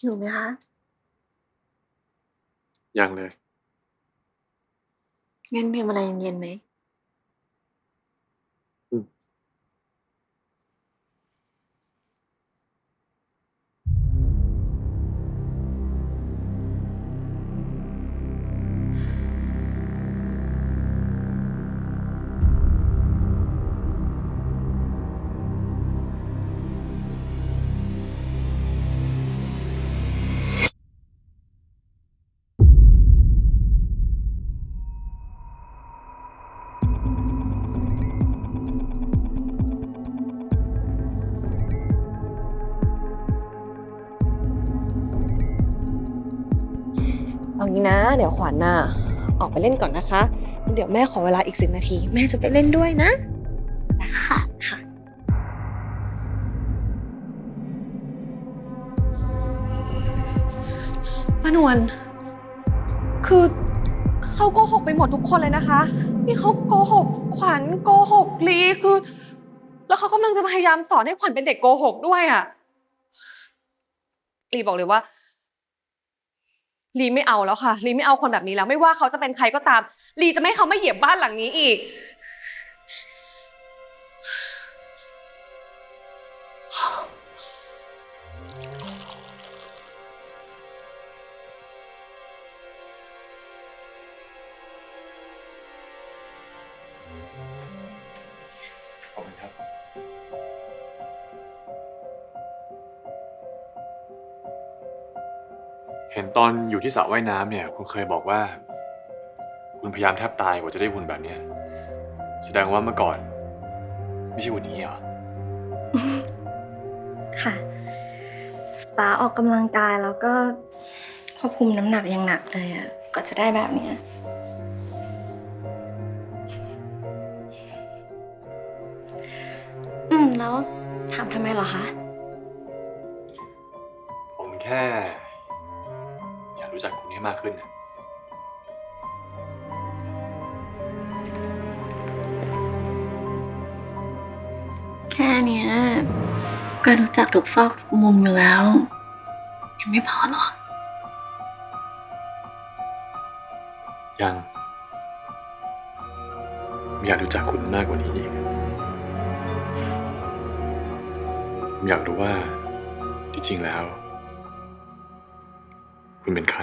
หิวไหมคะ ยังเลย งั้นพิมพ์อะไรเย็นๆไหม เอางี้นะ เดี๋ยวขวัญน่ะออกไปเล่นก่อนนะคะ เดี๋ยวแม่ขอเวลาอีกสิบนาที แม่จะไปเล่นด้วยนะ ค่ะค่ะ ป้านวล คือเขาโกหกไปหมดทุกคนเลยนะคะ นี่เขาโกหก ขวัญโกหกลีคือ แล้วเขากำลังจะพยายามสอนให้ขวัญเป็นเด็กโกหกด้วยอะลีบอกเลยว่า ลีไม่เอาแล้วค่ะลีไม่เอาคนแบบนี้แล้ว ไม่ว่าเขาจะเป็นใครก็ตามลีจะไม่ให้เขามาเหยียบบ้านหลังนี้อีก เห็นตอนอยู่ที่สระว่ายน้ำเนี่ย คุณเคยบอกว่า คุณพยายามแทบตายกว่าจะได้หุ่นแบบเนี้ยแสดงว่าเมื่อก่อน ไม่ใช่หุ่นนี้เหรอ ค่ะ ฟ้าออกกำลังกายแล้วก็ควบคุมน้ำหนักอย่างหนักเลยอะก็จะได้แบบเนี้ยอืม แล้วถามทำไมเหรอคะ ผมแค่อยาก รู้จักคุณให้มากขึ้นนะแค่เนี้ยก็รู้จักทุกซอกทุกมุมอยู่แล้ว ยังไม่พอเหรอ ยังผมอยากรู้จักคุณมากกว่านี้อีกผมอยากรู้ว่าที่จริงแล้ว คุณเป็นใคร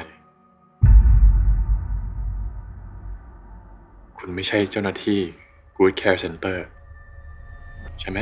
คุณไม่ใช่เจ้าหน้าที่ Good Care Center ใช่ไหม